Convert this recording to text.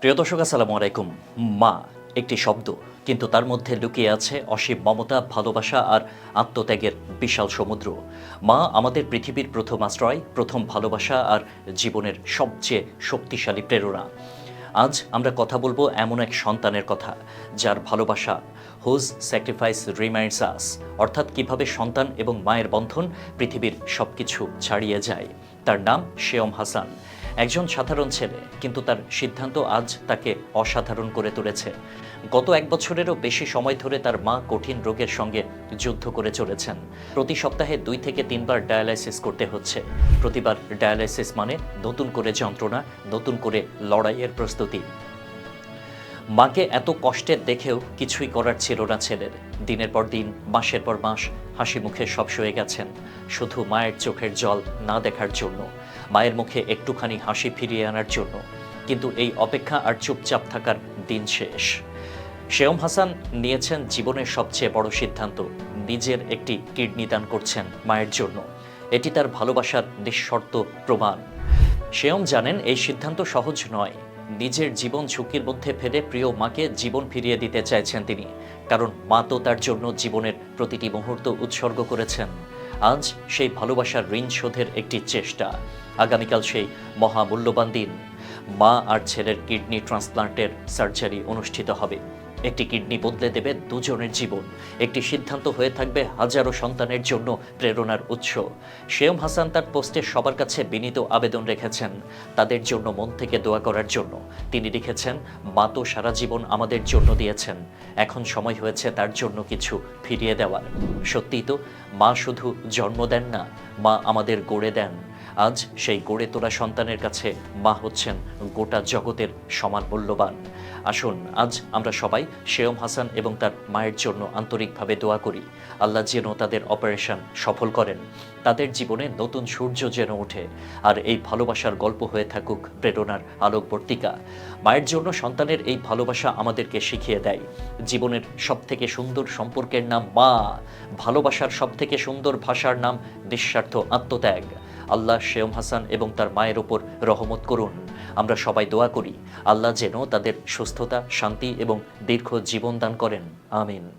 প্রিয় দর্শক, আসসালামু আলাইকুম। মা, একটি শব্দ, কিন্তু তার মধ্যে লুকিয়ে আছে অসীম মমতা, ভালোবাসা আর আত্মত্যাগের বিশাল সমুদ্র। মা, আমাদের পৃথিবীর প্রথম আশ্রয়, প্রথম ভালোবাসা আর জীবনের সবচেয়ে শক্তিশালী প্রেরণা। আজ আমরা কথা বলব এমন এক সন্তানের কথা, যার ভালোবাসা হুজ স্যাক্রিফাইস রিমাইন্ডস আস অর্থাৎ কীভাবে সন্তান এবং মায়ের বন্ধন পৃথিবীর সবকিছু ছাড়িয়ে যায়। তার নাম, শেয়ম হাসান। একজন সাধারণ ছেলে, কিন্তু তার সিদ্ধান্ত আজ তাকে অসাধারণ করে তুলেছে। গত এক বছরেরও বেশি সময় ধরে তার মা কঠিন রোগের সঙ্গে যুদ্ধ করে চলেছেন। প্রতি সপ্তাহে দুই থেকে তিনবার ডায়ালাইসিস করতে হচ্ছে। প্রতিবার ডায়ালাইসিস মানে নতুন করে যন্ত্রণা, নতুন করে লড়াইয়ের প্রস্তুতি। মাকে এত কষ্টের দেখেও কিছুই করার ছিল না ছেলের। দিনের পর দিন, মাসের পর মাস হাসি মুখে সব সয়ে গেছেন। শুধু মায়ের চোখের জল না দেখার জন্য। মায়ের মুখে একটুখানি হাসি ফিরিয়ে আনার জন্য। কিন্তু এই অপেক্ষা আর চুপচাপ থাকার দিন শেষ। শেয়ম হাসান নিয়েছেন জীবনের সবচেয়ে বড় সিদ্ধান্ত, নিজের একটি কিডনি দান করছেন মায়ের জন্য। এটি তার ভালোবাসার নিঃশর্ত প্রমাণ। শেয়ম জানেন এই সিদ্ধান্ত সহজ নয়। নিজের জীবন ঝুঁকির মধ্যে ফেলে প্রিয় মাকে জীবন ফিরিয়ে দিতে চাইছেন তিনি। কারণ মা তো তার জন্য জীবনের প্রতিটি মুহূর্ত উৎসর্গ করেছেন। আজ সেই ভালোবাসার ঋণ শোধের একটি চেষ্টা। আগামীকাল সেই মহামূল্যবান দিন। মা আর ছেলের কিডনি ট্রান্সপ্লান্টের সার্জারি অনুষ্ঠিত হবে। একটি কিডনি বদলে দেবে দুজনের জীবন। একটি সিদ্ধান্ত হয়ে থাকবে হাজারো সন্তানের জন্য প্রেরণার উৎস। শেয়ম হাসান তার পোস্টে সবার কাছে বিনীত আবেদন রেখেছেন। তাদের জন্য মন থেকে দোয়া করার জন্য। তিনি লিখেছেন, মা তো সারা জীবন আমাদের জন্য দিয়েছেন। এখন সময় হয়েছে তার জন্য কিছু ফিরিয়ে দেওয়ার। সত্যিই তো, মা শুধু জন্ম দেন না, মা আমাদের গড়ে দেন। আজ সেই গড়ে তোলা সন্তানের কাছে মা হচ্ছেন গোটা জগতের সমান মূল্যবান। আসুন, আজ আমরা সবাই শেয়ম হাসান এবং তার মায়ের জন্য আন্তরিকভাবে দোয়া করি। আল্লাহ যেন তাদের অপারেশন সফল করেন। তাদের জীবনে নতুন সূর্য যেন ওঠে। আর এই ভালোবাসার গল্প হয়ে থাকুক প্রেরণার আলোকবর্তিকা। মায়ের জন্য সন্তানের এই ভালোবাসা আমাদেরকে শিখিয়ে দেয়। জীবনের সবথেকে সুন্দর সম্পর্কের নাম মা। ভালোবাসার সবথেকে সুন্দর ভাষার নাম নিঃস্বার্থ আত্মত্যাগ। আল্লাহ শেয়ম হাসান এবং তার মায়ের ওপর রহমত করুন। আমরা সবাই দোয়া করি, আল্লাহ যেন তাদের সুস্থতা, শান্তি এবং দীর্ঘ জীবন দান করেন। আমিন।